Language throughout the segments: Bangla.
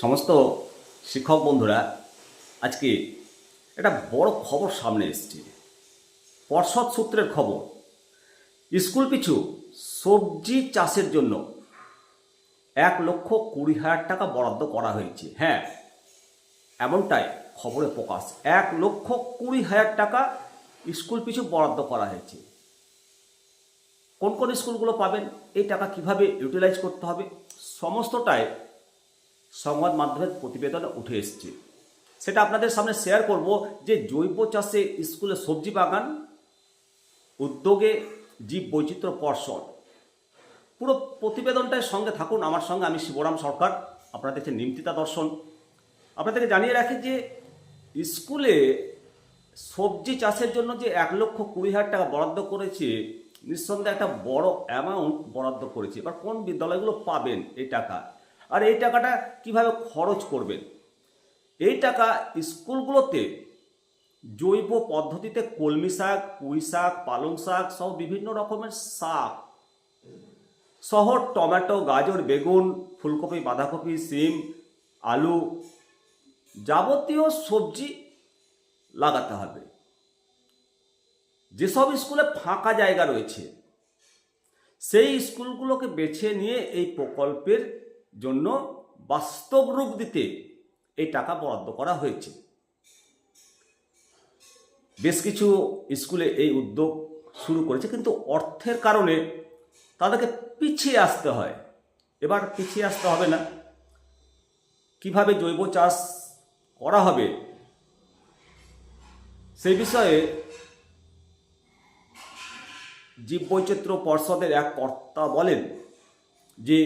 সমস্ত শিক্ষক বন্ধুরা, আজকে একটা বড় খবর সামনে এসছে। পর্ষদ সূত্রের খবর, স্কুল পিছু সবজি চাষের জন্য এক লক্ষ কুড়ি হাজার টাকা বরাদ্দ করা হয়েছে। হ্যাঁ এমনটাই খবরে প্রকাশ। এক লক্ষ কুড়ি হাজার টাকা স্কুল পিছু বরাদ্দ করা হয়েছে। কোন কোন স্কুলগুলো পাবেন, এই টাকা কীভাবে ইউটিলাইজ করতে হবে, সমস্তটাই সংবাদ মাধ্যমের প্রতিবেদনে উঠে এসছে। সেটা আপনাদের সামনে শেয়ার করব যে জৈব চাষে স্কুলে সবজি বাগান, উদ্যোগে জীব বৈচিত্র্য পর্ষদ। পুরো প্রতিবেদনটার সঙ্গে থাকুন। আমার সঙ্গে আমি শিবরাম সরকার, আপনারা দেখছেন নিমতিতা দর্শন। আপনাদেরকে জানিয়ে রাখি যে স্কুলে সবজি চাষের জন্য যে এক লক্ষ কুড়ি হাজার টাকা বরাদ্দ করেছে, নিঃসন্দেহে একটা বড় অ্যামাউন্ট বরাদ্দ করেছে। এবার কোন বিদ্যালয়গুলো পাবেন এই টাকা? আর এই টাকাটা কীভাবে খরচ করবেন? এই টাকা স্কুলগুলোতে জৈব পদ্ধতিতে কলমি শাক, পুঁই শাক, পালং শাক সহ বিভিন্ন রকমের শাক সহ টমেটো, গাজর, বেগুন, ফুলকপি, বাঁধাকপি, সিম, আলু যাবতীয় সবজি লাগাতে হবে। যেসব স্কুলে ফাঁকা জায়গা রয়েছে, সেই স্কুলগুলোকে বেছে নিয়ে এই প্রকল্পের জন্য বাস্তব রূপ দিতে এই টাকা বরাদ্দ করা হয়েছে। বেশ কিছু স্কুলে এই উদ্যোগ শুরু করেছে, কিন্তু অর্থের কারণে তাদেরকে পিছিয়ে আসতে হয়। এবার পিছিয়ে আসতে হবে না। কীভাবে জৈব চাষ করা হবে সেই বিষয়ে জীববৈচিত্র্য পর্ষদের এক কর্তা বলেন যে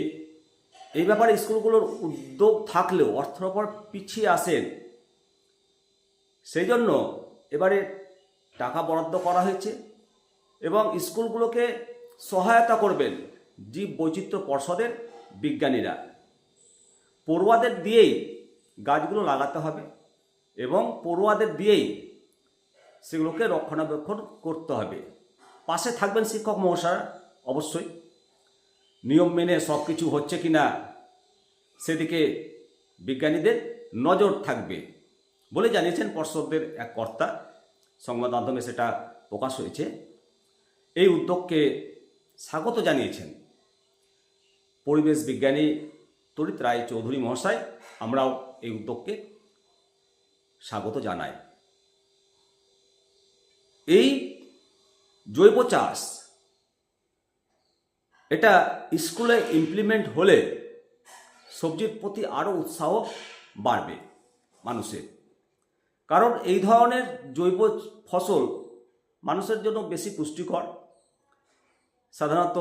এই ব্যাপারে স্কুলগুলোর উদ্যোগ থাকলেও অর্থের ওপর পিছিয়ে আসেন সেই জন্য এবারে টাকা বরাদ্দ করা হয়েছে এবং স্কুলগুলোকে সহায়তা করবেন জীব বৈচিত্র্য পর্ষদের বিজ্ঞানীরা। পড়ুয়াদের দিয়েই গাছগুলো লাগাতে হবে এবং পড়ুয়াদের দিয়েই সেগুলোকে রক্ষণাবেক্ষণ করতে হবে। পাশে থাকবেন শিক্ষক মহাশয় অবশ্যই। নিয়ম মেনে সব কিছু হচ্ছে কি না সেদিকে বিজ্ঞানীদের নজর থাকবে বলে জানিয়েছেন পর্ষদের এক কর্তা। সংবাদ মাধ্যমে সেটা প্রকাশ হয়েছে। এই উদ্যোগকে স্বাগত জানিয়েছেন পরিবেশ বিজ্ঞানী তরিত রায় চৌধুরী মহাশয়। আমরাও এই উদ্যোগকে স্বাগত জানাই। এই জৈব চাষ এটা স্কুলে ইমপ্লিমেন্ট হলে সবজির প্রতি আরও উৎসাহ বাড়বে মানুষের। কারণ এই ধরনের জৈব ফসল মানুষের জন্য বেশি পুষ্টিকর। সাধারণত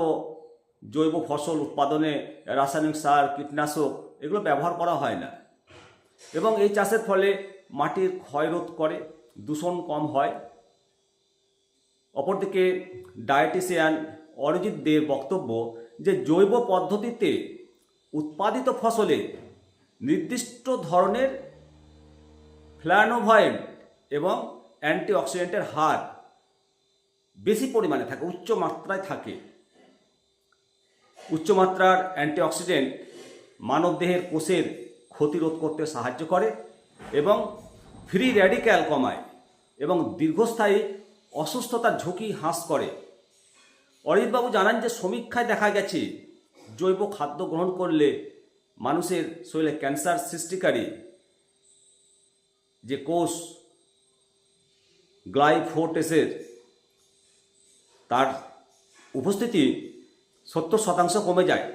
জৈব ফসল উৎপাদনে রাসায়নিক সার, কীটনাশক এগুলো ব্যবহার করা হয় না। এবং এই চাষের ফলে মাটির ক্ষয় রোধ করে, দূষণ কম হয়। অপরদিকে ডায়েটিশিয়ান অরিজিৎ দের বক্তব্য যে জৈব পদ্ধতিতে উৎপাদিত ফসলে নির্দিষ্ট ধরনের ফ্ল্যানোভয়েড এবং অ্যান্টিঅক্সিডেন্টের হার বেশি পরিমাণে থাকে, উচ্চ মাত্রায় থাকে। উচ্চমাত্রার অ্যান্টিঅক্সিডেন্ট মানবদেহের কোষের ক্ষতিরোধ করতে সাহায্য করে এবং ফ্রি র্যাডিক্যাল কমায় এবং দীর্ঘস্থায়ী অসুস্থতার ঝুঁকি হ্রাস করে। অরিতবাবু জানান যে সমীক্ষায় দেখা গেছে, জৈব খাদ্য গ্রহণ করলে মানুষের শরীরে ক্যান্সার সৃষ্টিকারী যে কোষ গ্লাইফোটেসের, তার উপস্থিতি সত্তর শতাংশ কমে যায়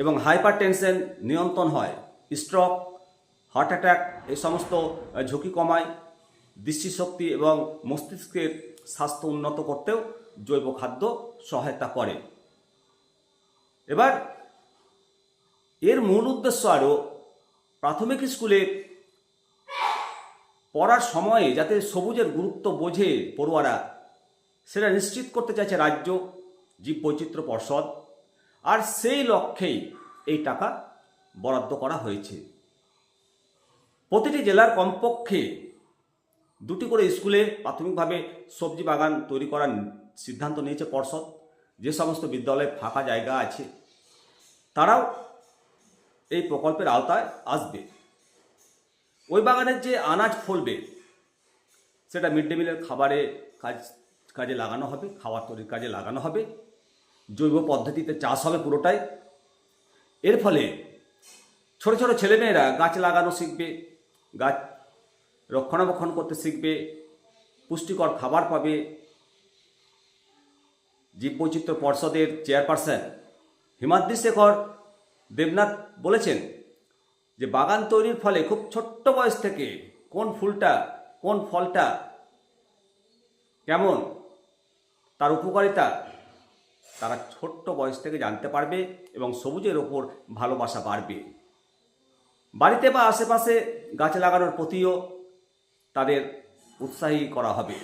এবং হাইপার টেনশন নিয়ন্ত্রণ হয়, স্ট্রোক, হার্ট অ্যাটাক এই সমস্ত ঝুঁকি কমায়, দৃষ্টিশক্তি এবং মস্তিষ্কের স্বাস্থ্য উন্নত করতেও জৈব খাদ্য সহায়তা করে। এবার এর মূল উদ্দেশ্য আরও প্রাথমিক স্কুলে পড়ার সময়ে যাতে সবুজের গুরুত্ব বোঝে পড়ুয়ারা, সেটা নিশ্চিত করতে চাইছে রাজ্য জীব বৈচিত্র্য পর্ষদ। আর সেই লক্ষ্যেই এই টাকা বরাদ্দ করা হয়েছে। প্রতিটি জেলার কমপক্ষে দুটি করে স্কুলে প্রাথমিকভাবে সবজি বাগান তৈরি করার সিদ্ধান্ত নিয়েছে পর্ষদ, যে সমস্ত বিদ্যালয়ে ফাঁকা জায়গা আছে, তারাও এই প্রকল্পের আওতায় আসবে। ওই বাগানের যে আনাজ ফলবে, সেটা মিড ডে মিলের খাবারে কাজ, কাজে লাগানো হবে খাবার তৈরির কাজে লাগানো হবে, জৈব পদ্ধতিতে চাষ হবে পুরোটাই। এর ফলে ছোট ছোট ছেলেমেয়েরা গাছ লাগানো শিখবে, গাছ রক্ষণাবেক্ষণ করতে শিখবে, পুষ্টিকর খাবার পাবে জীববৈচিত্র্য পর্ষদের চেয়ারপারসন হিমাদ্রি শেখর দেবনাথ বলেছেন যে বাগান তৈরির ফলে খুব ছোট্ট বয়স থেকে কোন ফুলটা, কোন ফলটা কেমন, তার উপকারিতা তারা ছোট্ট বয়স থেকে জানতে পারবে এবং সবুজের ওপর ভালোবাসা বাড়বে। বাড়িতে বা আশেপাশে গাছ লাগানোর প্রতিও তাদের উৎসাহী করা হবে।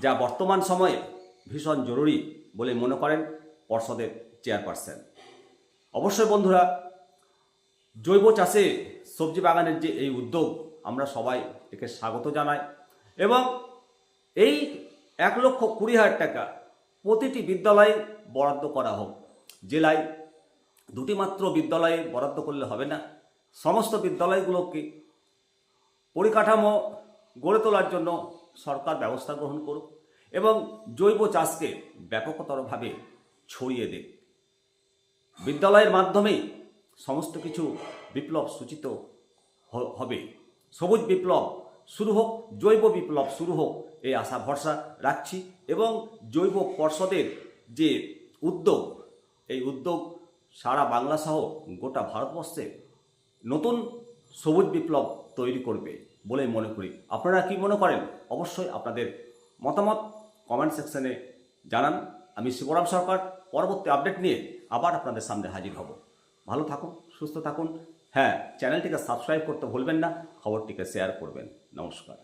যা বর্তমান সময়ে ভীষণ জরুরি বলে মনে করেন পর্ষদের চেয়ারপারসন। অবশ্যই বন্ধুরা, জৈব চাষে সবজি বাগানের যে এই উদ্যোগ, আমরা সবাই একে স্বাগত জানাই এবং এই এক লক্ষ কুড়ি হাজার টাকা প্রতিটি বিদ্যালয়ে বরাদ্দ করা হোক। জেলায় দুটি মাত্র বিদ্যালয়ে বরাদ্দ করলে হবে না। সমস্ত বিদ্যালয়গুলোকে পরিকাঠামো গড়ে তোলার জন্য সরকার ব্যবস্থা গ্রহণ করুক। এবং জৈব চাষকে ব্যাপকতরভাবে ছড়িয়ে দেয় বিদ্যালয়ের মাধ্যমেই সমস্ত কিছু বিপ্লব সূচিত হবে। সবুজ বিপ্লব শুরু হোক, জৈব বিপ্লব শুরু হোক, এই আশা ভরসা রাখছি এবং জৈব পর্ষদের যে উদ্যোগ, এই উদ্যোগ সারা বাংলা সহ গোটা ভারতবর্ষে নতুন সবুজ বিপ্লব তৈরি করবে বলে মনে করি। আপনারা কি মনে করেন? অবশ্যই আপনাদের মতামত কমেন্ট সেকশনে জানান। আমি শিবরাম সরকার, পরবর্তী আপডেট নিয়ে আবার আপনাদের সামনে হাজির হব। ভালো থাকুন, সুস্থ থাকুন। হ্যাঁ চ্যানেলটিকে সাবস্ক্রাইব করতে ভুলবেন না, খবরটিকে শেয়ার করবেন। নমস্কার।